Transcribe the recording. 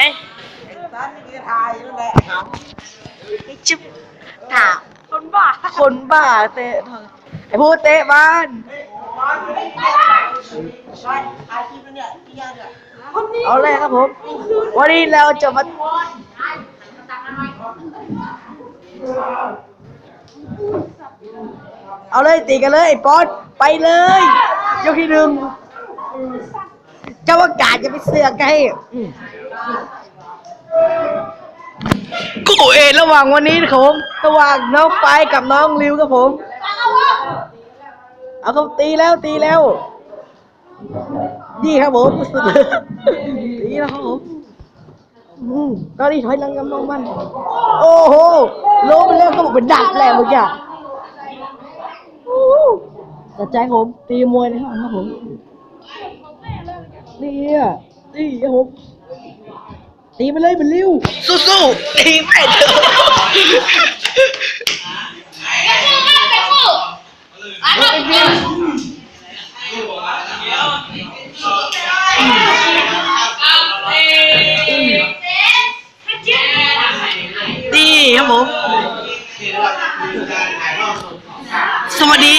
เอ้ยร้านนี้ก็ทายนั่นแหละครับจุ๊บถามคนบ้า คนบ้าเตะไอ้พูดเตะบ้านบ้านทายคลิปเนี่ยพี่ยาเนี่ยเอาเลยครับผม วันนี้เราจะมาเอาเลยตีกันเลยไอ้ป๊อตไปเลยยกที่หนึ่งเจ้าอากาศจะไปเสือกไง อืมคู่เอระหว่างวันนี้นะครับผมระหว่างน้องไปกับน้องริวครับผม เอาเขาตีแล้วตีแล้วนี่ครับผมตีแล้วครับผมอืมตอนนี้ถอยหลังกำลังมัน โอ้โหล้มไปแล้วก็บอกเป็นดักแหละเมื่อกี้แต่ใจผม ตีมวยในห้องครับผมนี่อะตีครับผม ตีไปเลยเป็นริ้วสู้ๆตีไปเถอะนี่ครับผม สวัสดี